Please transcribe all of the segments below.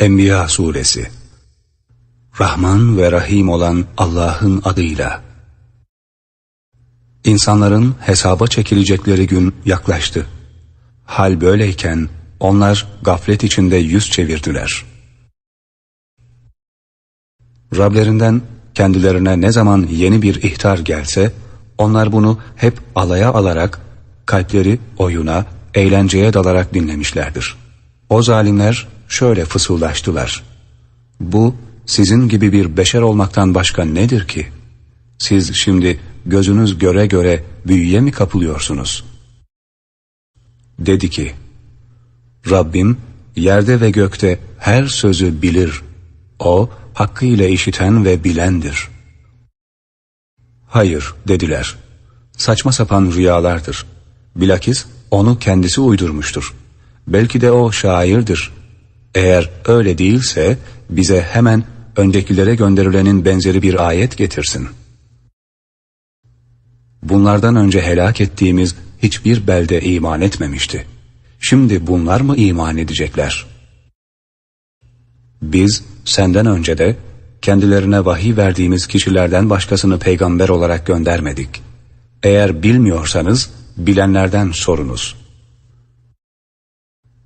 Enbiya suresi Rahman ve Rahim olan Allah'ın adıyla İnsanların hesaba çekilecekleri gün yaklaştı. Hal böyleyken onlar gaflet içinde yüz çevirdiler. Rablerinden kendilerine ne zaman yeni bir ihtar gelse, onlar bunu hep alaya alarak, kalpleri oyuna, eğlenceye dalarak dinlemişlerdir. O zalimler şöyle fısıldaştılar. Bu sizin gibi bir beşer olmaktan başka nedir ki? Siz şimdi gözünüz göre göre büyüye mi kapılıyorsunuz? Dedi ki, Rabbim yerde ve gökte her sözü bilir. O hakkıyla işiten ve bilendir. Hayır dediler. Saçma sapan rüyalardır. Bilakis onu kendisi uydurmuştur. Belki de o şairdir. Eğer öyle değilse bize hemen öncekilere gönderilenin benzeri bir ayet getirsin. Bunlardan önce helak ettiğimiz hiçbir belde iman etmemişti. Şimdi bunlar mı iman edecekler? Biz senden önce de kendilerine vahiy verdiğimiz kişilerden başkasını peygamber olarak göndermedik. Eğer bilmiyorsanız bilenlerden sorunuz.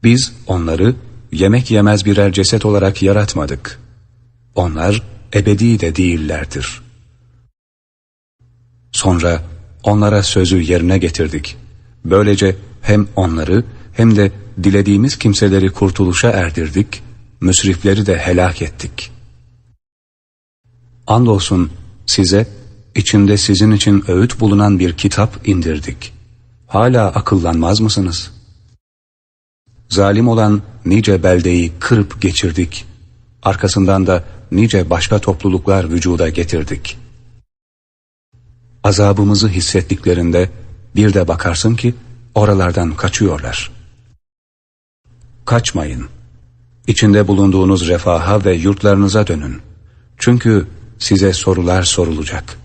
Biz onları yemek yemez birer ceset olarak yaratmadık. Onlar ebedi de değillerdir. Sonra onlara sözü yerine getirdik. Böylece hem onları hem de dilediğimiz kimseleri kurtuluşa erdirdik, müsrifleri de helak ettik. Andolsun size içinde sizin için öğüt bulunan bir kitap indirdik. Hala akıllanmaz mısınız? Zalim olan nice beldeyi kırıp geçirdik. Arkasından da nice başka topluluklar vücuda getirdik. Azabımızı hissettiklerinde bir de bakarsın ki oralardan kaçıyorlar. Kaçmayın. İçinde bulunduğunuz refaha ve yurtlarınıza dönün. Çünkü size sorular sorulacak.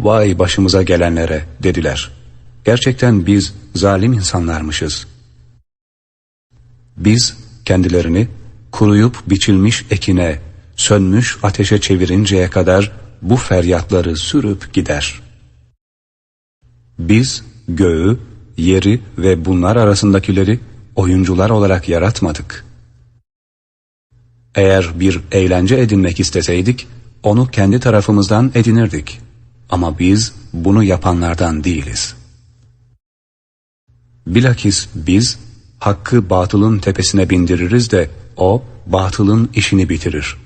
Vay başımıza gelenlere dediler. Gerçekten biz zalim insanlarmışız. Biz kendilerini kuruyup biçilmiş ekine, sönmüş ateşe çevirinceye kadar bu feryatları sürüp gider. Biz göğü, yeri ve bunlar arasındakileri oyuncular olarak yaratmadık. Eğer bir eğlence edinmek isteseydik, onu kendi tarafımızdan edinirdik. Ama biz bunu yapanlardan değiliz. Bilakis biz hakkı batılın tepesine bindiririz de o batılın işini bitirir.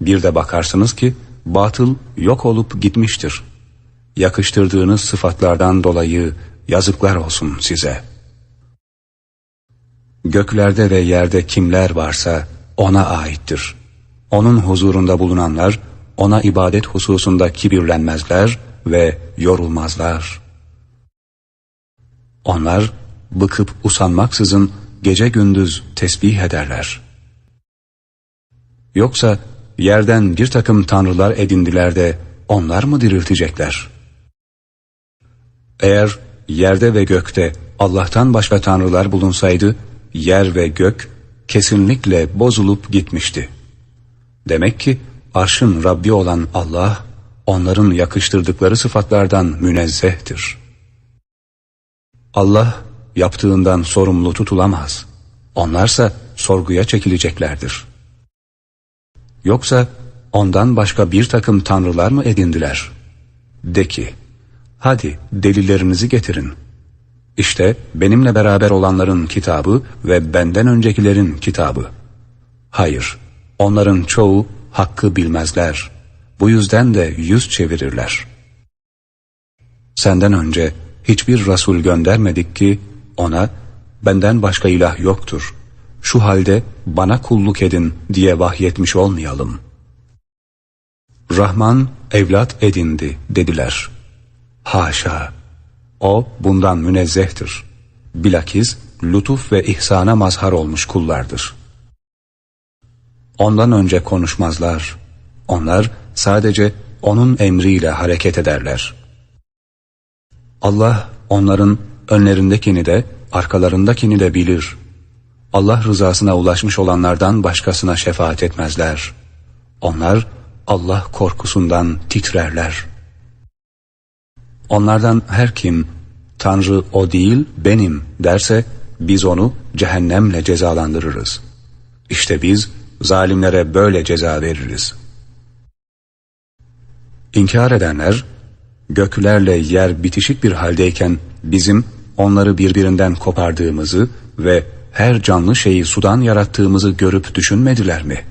Bir de bakarsınız ki batıl yok olup gitmiştir. Yakıştırdığınız sıfatlardan dolayı yazıklar olsun size. Göklerde ve yerde kimler varsa ona aittir. Onun huzurunda bulunanlar ona ibadet hususunda kibirlenmezler ve yorulmazlar. Onlar bıkıp usanmaksızın gece gündüz tesbih ederler. Yoksa yerden bir takım tanrılar edindiler de onlar mı diriltecekler? Eğer yerde ve gökte Allah'tan başka tanrılar bulunsaydı, yer ve gök kesinlikle bozulup gitmişti. Demek ki arşın Rabbi olan Allah, onların yakıştırdıkları sıfatlardan münezzehtir. Allah yaptığından sorumlu tutulamaz. Onlarsa sorguya çekileceklerdir. Yoksa ondan başka bir takım tanrılar mı edindiler? De ki, hadi delillerinizi getirin. İşte benimle beraber olanların kitabı ve benden öncekilerin kitabı. Hayır, onların çoğu hakkı bilmezler. Bu yüzden de yüz çevirirler. Senden önce hiçbir Resul göndermedik ki ona benden başka ilah yoktur. Şu halde bana kulluk edin diye vahyetmiş olmayalım. Rahman evlat edindi dediler. Haşa! O bundan münezzehtir. Bilakis lütuf ve ihsana mazhar olmuş kullardır. Ondan önce konuşmazlar. Onlar sadece onun emriyle hareket ederler. Allah onların önlerindekini de arkalarındakini de bilir. Allah rızasına ulaşmış olanlardan başkasına şefaat etmezler. Onlar Allah korkusundan titrerler. Onlardan her kim Tanrı o değil benim derse biz onu cehennemle cezalandırırız. İşte biz zalimlere böyle ceza veririz. İnkar edenler göklerle yer bitişik bir haldeyken bizim onları birbirinden kopardığımızı ve her canlı şeyi sudan yarattığımızı görüp düşünmediler mi?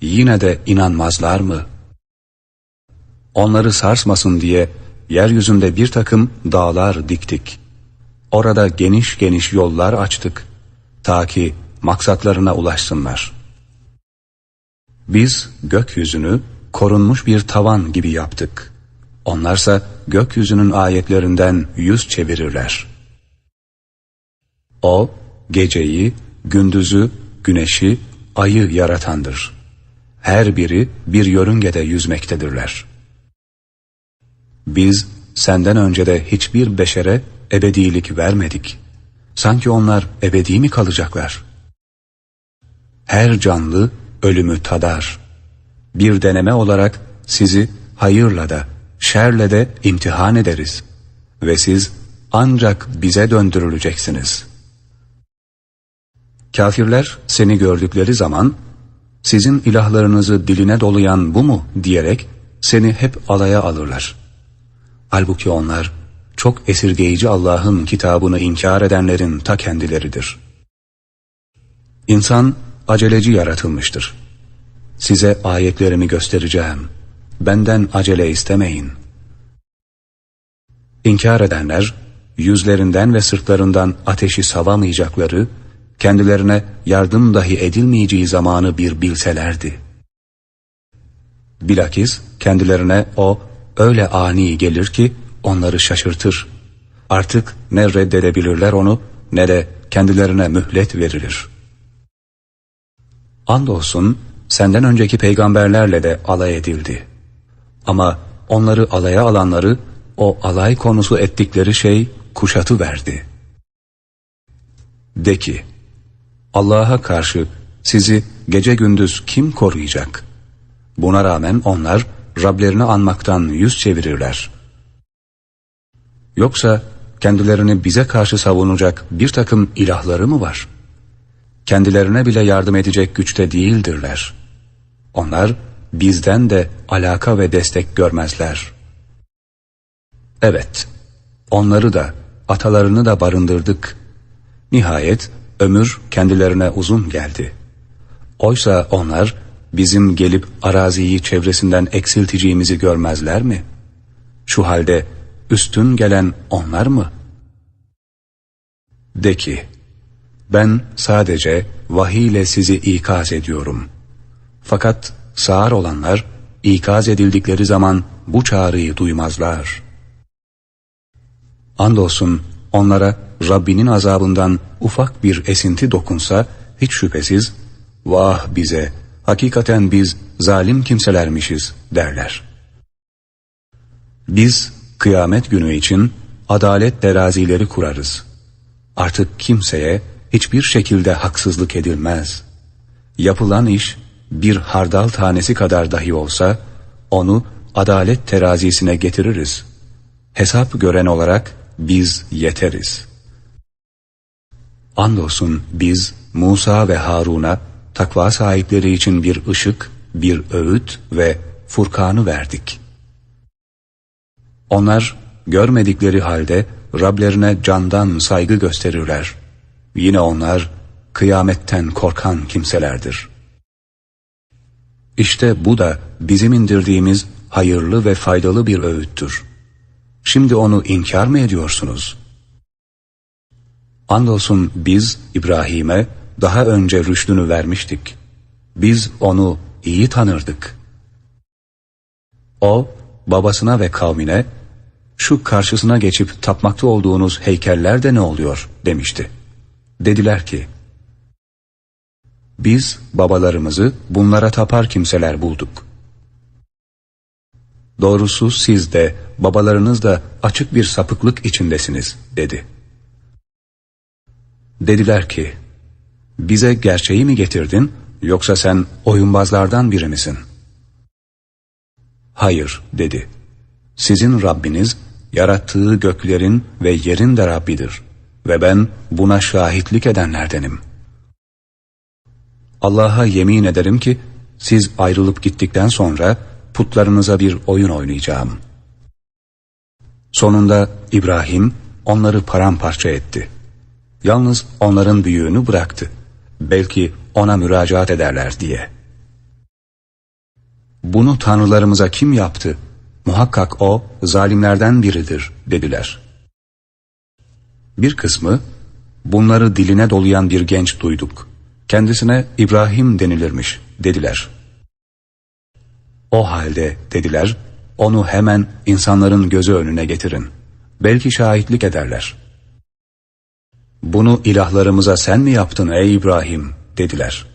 Yine de inanmazlar mı? Onları sarsmasın diye yeryüzünde bir takım dağlar diktik. Orada geniş geniş yollar açtık. Ta ki maksatlarına ulaşsınlar. Biz gökyüzünü korunmuş bir tavan gibi yaptık. Onlarsa gökyüzünün ayetlerinden yüz çevirirler. O, geceyi, gündüzü, güneşi, ayı yaratandır. Her biri bir yörüngede yüzmektedirler. Biz senden önce de hiçbir beşere ebedilik vermedik. Sanki onlar ebedi mi kalacaklar? Her canlı ölümü tadar. Bir deneme olarak sizi hayırla da, şerle de imtihan ederiz. Ve siz ancak bize döndürüleceksiniz. Kafirler seni gördükleri zaman, sizin ilahlarınızı diline dolayan bu mu diyerek seni hep alaya alırlar. Halbuki onlar çok esirgeyici Allah'ın kitabını inkar edenlerin ta kendileridir. İnsan aceleci yaratılmıştır. Size ayetlerimi göstereceğim. Benden acele istemeyin. İnkar edenler, yüzlerinden ve sırtlarından ateşi savamayacakları, kendilerine yardım dahi edilmeyeceği zamanı bir bilselerdi. Bilakis kendilerine o öyle ani gelir ki onları şaşırtır. Artık ne reddedebilirler onu ne de kendilerine mühlet verilir. Andolsun senden önceki peygamberlerle de alay edildi. Ama onları alaya alanları o alay konusu ettikleri şey kuşatı verdi. De ki, Allah'a karşı sizi gece gündüz kim koruyacak? Buna rağmen onlar Rablerini anmaktan yüz çevirirler. Yoksa kendilerini bize karşı savunacak bir takım ilahları mı var? Kendilerine bile yardım edecek güçte değildirler. Onlar bizden de alaka ve destek görmezler. Evet, onları da, atalarını da barındırdık. Nihayet ömür kendilerine uzun geldi. Oysa onlar bizim gelip araziyi çevresinden eksilteceğimizi görmezler mi? Şu halde üstün gelen onlar mı? De ki, ben sadece vahiy ile sizi ikaz ediyorum. Fakat sağır olanlar ikaz edildikleri zaman bu çağrıyı duymazlar. Andolsun onlara Rabbinin azabından ufak bir esinti dokunsa hiç şüphesiz vah bize hakikaten biz zalim kimselermişiz derler. Biz kıyamet günü için adalet terazileri kurarız. Artık kimseye hiçbir şekilde haksızlık edilmez. Yapılan iş bir hardal tanesi kadar dahi olsa onu adalet terazisine getiririz. Hesap gören olarak biz yeteriz. Andolsun biz Musa ve Harun'a takva sahipleri için bir ışık, bir öğüt ve Furkan'ı verdik. Onlar görmedikleri halde Rablerine candan saygı gösterirler. Yine onlar kıyametten korkan kimselerdir. İşte bu da bizim indirdiğimiz hayırlı ve faydalı bir öğüttür. Şimdi onu inkar mı ediyorsunuz? Andolsun biz İbrahim'e daha önce rüştünü vermiştik. Biz onu iyi tanırdık. O, babasına ve kavmine, şu karşısına geçip tapmakta olduğunuz heykeller de ne oluyor demişti. Dediler ki, biz babalarımızı bunlara tapar kimseler bulduk. Doğrusu siz de babalarınız da açık bir sapıklık içindesiniz dedi. Dediler ki, Bize gerçeği mi getirdin yoksa sen oyunbazlardan biri misin? Hayır dedi. Sizin Rabbiniz yarattığı göklerin ve yerin de Rabbidir ve ben buna şahitlik edenlerdenim. Allah'a yemin ederim ki siz ayrılıp gittikten sonra putlarınıza bir oyun oynayacağım. Sonunda İbrahim onları paramparça etti. Yalnız onların büyüğünü bıraktı. Belki ona müracaat ederler diye. Bunu tanrılarımıza kim yaptı? Muhakkak o zalimlerden biridir dediler. Bir kısmı bunları diline dolayan bir genç duyduk. Kendisine İbrahim denilirmiş dediler. O halde dediler onu hemen insanların gözü önüne getirin. Belki şahitlik ederler. Bunu ilahlarımıza sen mi yaptın ey İbrahim dediler.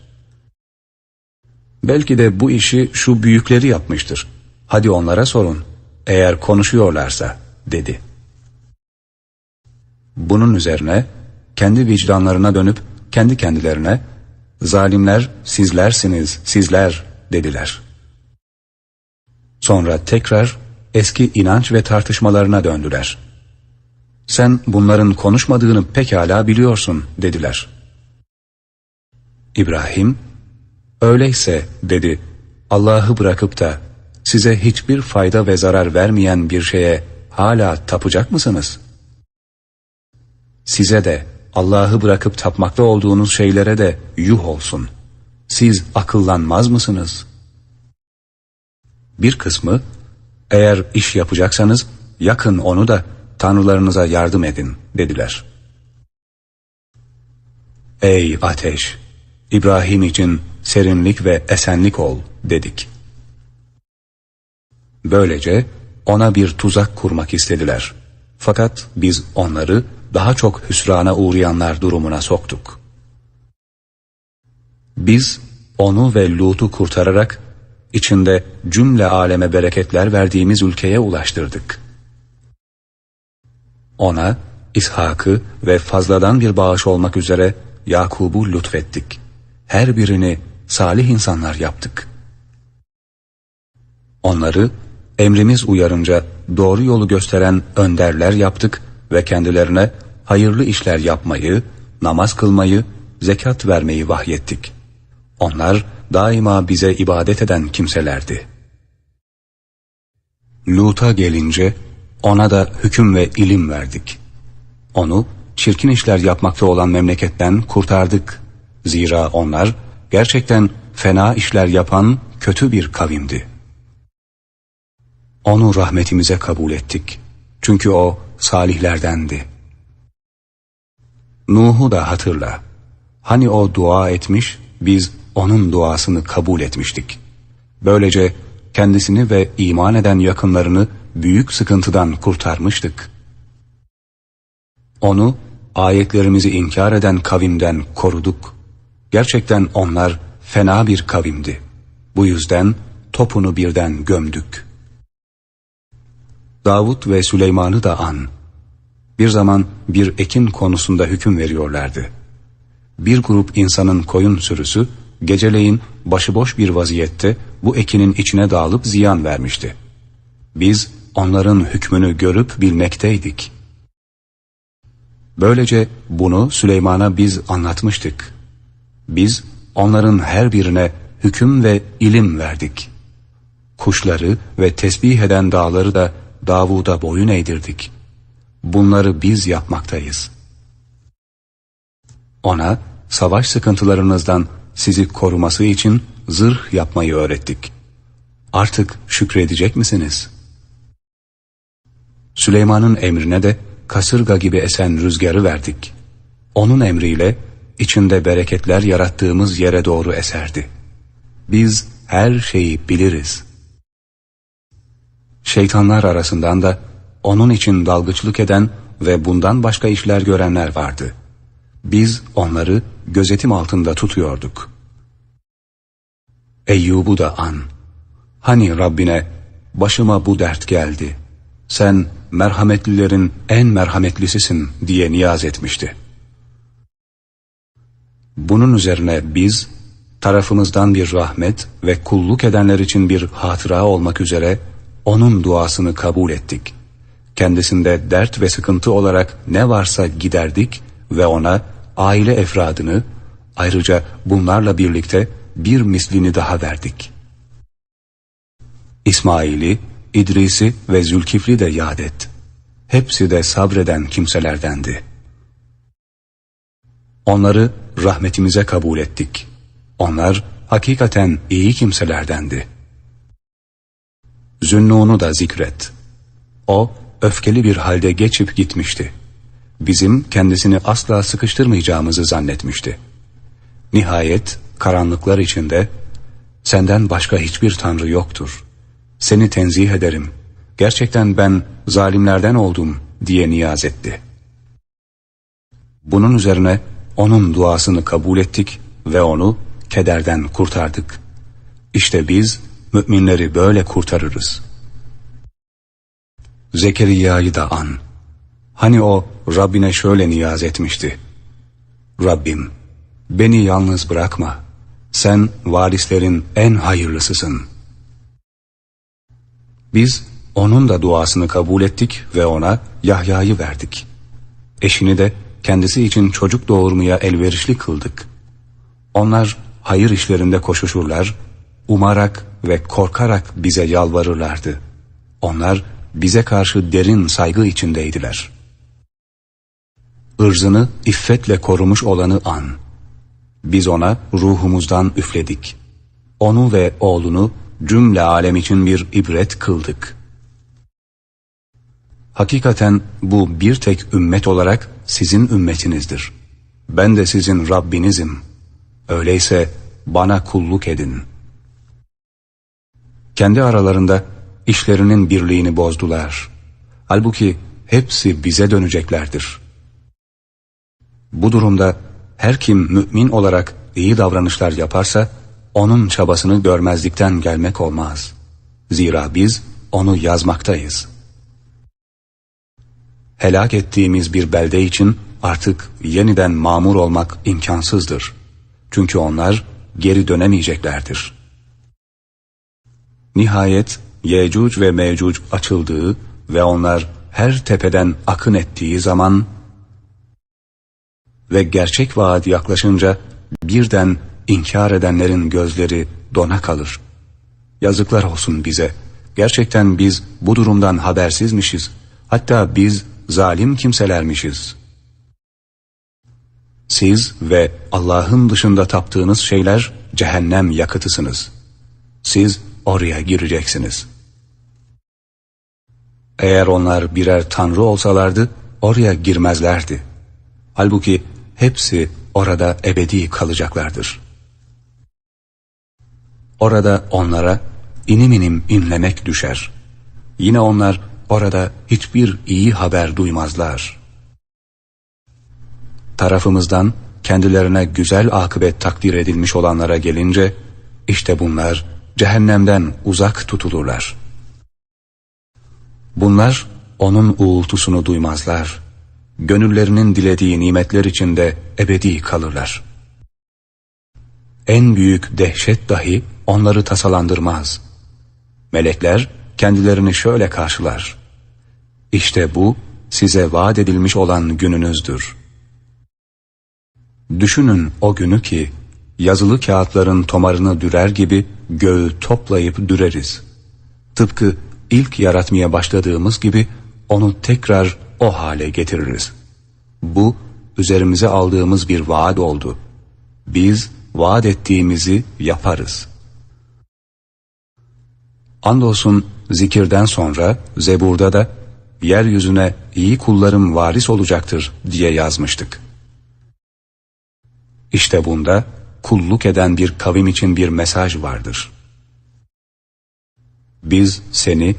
Belki de bu işi şu büyükleri yapmıştır. Hadi onlara sorun. Eğer konuşuyorlarsa dedi. Bunun üzerine kendi vicdanlarına dönüp kendi kendilerine zalimler sizlersiniz sizler dediler. Sonra tekrar eski inanç ve tartışmalarına döndüler. Sen bunların konuşmadığını pekala biliyorsun dediler. İbrahim, öyleyse dedi Allah'ı bırakıp da size hiçbir fayda ve zarar vermeyen bir şeye hala tapacak mısınız? Size de Allah'ı bırakıp tapmakta olduğunuz şeylere de yuh olsun. Siz akıllanmaz mısınız? Bir kısmı, eğer iş yapacaksanız yakın onu da tanrılarınıza yardım edin dediler. Ey ateş! İbrahim için serinlik ve esenlik ol dedik. Böylece ona bir tuzak kurmak istediler. Fakat biz onları daha çok hüsrana uğrayanlar durumuna soktuk. Biz onu ve Lut'u kurtararak içinde cümle aleme bereketler verdiğimiz ülkeye ulaştırdık. Ona İshak'ı ve fazladan bir bağış olmak üzere Yakub'u lütfettik. Her birini salih insanlar yaptık. Onları emrimiz uyarınca doğru yolu gösteren önderler yaptık ve kendilerine hayırlı işler yapmayı, namaz kılmayı, zekat vermeyi vahyettik. Onlar daima bize ibadet eden kimselerdi. Lut'a gelince ona da hüküm ve ilim verdik. Onu çirkin işler yapmakta olan memleketten kurtardık. Zira onlar gerçekten fena işler yapan kötü bir kavimdi. Onu rahmetimize kabul ettik. Çünkü o salihlerdendi. Nuh'u da hatırla. Hani o dua etmiş, biz onun duasını kabul etmiştik. Böylece kendisini ve iman eden yakınlarını büyük sıkıntıdan kurtarmıştık. Onu ayetlerimizi inkar eden kavimden koruduk. Gerçekten onlar fena bir kavimdi. Bu yüzden topunu birden gömdük. Davut ve Süleyman'ı da an. Bir zaman bir ekin konusunda hüküm veriyorlardı. Bir grup insanın koyun sürüsü geceleyin başıboş bir vaziyette bu ekinin içine dağılıp ziyan vermişti. Biz onların hükmünü görüp bilmekteydik. Böylece bunu Süleyman'a biz anlatmıştık. Biz onların her birine hüküm ve ilim verdik. Kuşları ve tesbih eden dağları da Davud'a boyun eğdirdik. Bunları biz yapmaktayız. Ona savaş sıkıntılarınızdan sizi koruması için zırh yapmayı öğrettik. Artık şükredecek misiniz? Süleyman'ın emrine de kasırga gibi esen rüzgarı verdik. Onun emriyle içinde bereketler yarattığımız yere doğru eserdi. Biz her şeyi biliriz. Şeytanlar arasından da onun için dalgıçlık eden ve bundan başka işler görenler vardı. Biz onları gözetim altında tutuyorduk. Eyyub'u da an. Hani Rabbine başıma bu dert geldi. Sen merhametlilerin en merhametlisisin diye niyaz etmişti. Bunun üzerine biz tarafımızdan bir rahmet ve kulluk edenler için bir hatıra olmak üzere onun duasını kabul ettik. Kendisinde dert ve sıkıntı olarak ne varsa giderdik ve ona aile efradını ayrıca bunlarla birlikte bir mislini daha verdik. İsmail'i, İdris'i ve Zülkifli de yad et. Hepsi de sabreden kimselerdendi. Onları rahmetimize kabul ettik. Onlar hakikaten iyi kimselerdendi. Zünnun'u da zikret. O öfkeli bir halde geçip gitmişti. Bizim kendisini asla sıkıştırmayacağımızı zannetmişti. Nihayet karanlıklar içinde senden başka hiçbir tanrı yoktur. Seni tenzih ederim. Gerçekten ben zalimlerden oldum diye niyaz etti. Bunun üzerine onun duasını kabul ettik ve onu kederden kurtardık. İşte biz müminleri böyle kurtarırız. Zekeriya'yı da an. Hani o Rabbine şöyle niyaz etmişti. Rabbim beni yalnız bırakma. Sen varislerin en hayırlısısın. Biz onun da duasını kabul ettik ve ona Yahya'yı verdik. Eşini de kendisi için çocuk doğurmaya elverişli kıldık. Onlar hayır işlerinde koşuşurlar, umarak ve korkarak bize yalvarırlardı. Onlar bize karşı derin saygı içindeydiler. Irzını iffetle korumuş olanı an. Biz ona ruhumuzdan üfledik. Onu ve oğlunu cümle alem için bir ibret kıldık. Hakikaten bu bir tek ümmet olarak sizin ümmetinizdir. Ben de sizin Rabbinizim. Öyleyse bana kulluk edin. Kendi aralarında işlerinin birliğini bozdular. Halbuki hepsi bize döneceklerdir. Bu durumda her kim mümin olarak iyi davranışlar yaparsa, onun çabasını görmezlikten gelmek olmaz. Zira biz onu yazmaktayız. Helak ettiğimiz bir belde için artık yeniden mamur olmak imkansızdır. Çünkü onlar geri dönemeyeceklerdir. Nihayet Yecüc ve Mecüc açıldığı ve onlar her tepeden akın ettiği zaman ve gerçek vaat yaklaşınca birden inkar edenlerin gözleri dona kalır. Yazıklar olsun bize. Gerçekten biz bu durumdan habersizmişiz. Hatta biz zalim kimselermişiz. Siz ve Allah'ın dışında taptığınız şeyler cehennem yakıtısınız. Siz oraya gireceksiniz. Eğer onlar birer tanrı olsalardı oraya girmezlerdi. Halbuki hepsi orada ebedi kalacaklardır. Orada onlara inim inim inlemek düşer. Yine onlar orada hiçbir iyi haber duymazlar. Tarafımızdan kendilerine güzel akıbet takdir edilmiş olanlara gelince, işte bunlar cehennemden uzak tutulurlar. Bunlar onun uğultusunu duymazlar. Gönüllerinin dilediği nimetler içinde ebedi kalırlar. En büyük dehşet dahi onları tasalandırmaz. Melekler kendilerini şöyle karşılar. İşte bu size vaat edilmiş olan gününüzdür. Düşünün o günü ki yazılı kağıtların tomarını dürer gibi göğü toplayıp düreriz. Tıpkı ilk yaratmaya başladığımız gibi onu tekrar o hale getiririz. Bu üzerimize aldığımız bir vaat oldu. Biz vaat ettiğimizi yaparız. Andolsun zikirden sonra Zebur'da da yeryüzüne iyi kullarım varis olacaktır diye yazmıştık. İşte bunda kulluk eden bir kavim için bir mesaj vardır. Biz seni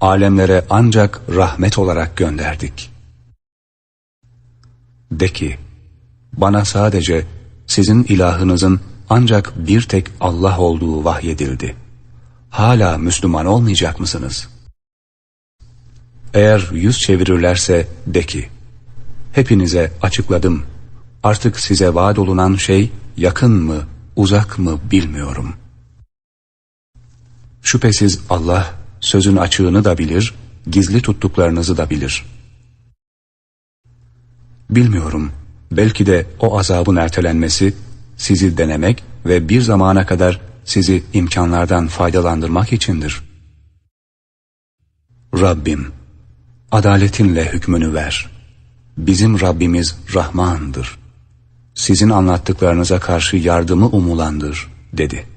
alemlere ancak rahmet olarak gönderdik. De ki, bana sadece sizin ilahınızın ancak bir tek Allah olduğu vahyedildi. Hala Müslüman olmayacak mısınız? Eğer yüz çevirirlerse de ki, hepinize açıkladım. Artık size vaat olunan şey yakın mı, uzak mı bilmiyorum. Şüphesiz Allah sözün açığını da bilir, gizli tuttuklarınızı da bilir. Bilmiyorum, belki de o azabın ertelenmesi sizi denemek ve bir zamana kadar sizi imkanlardan faydalandırmak içindir. Rabbim, adaletinle hükmünü ver. Bizim Rabbimiz Rahmandır. Sizin anlattıklarınıza karşı yardımı umulandır, dedi.''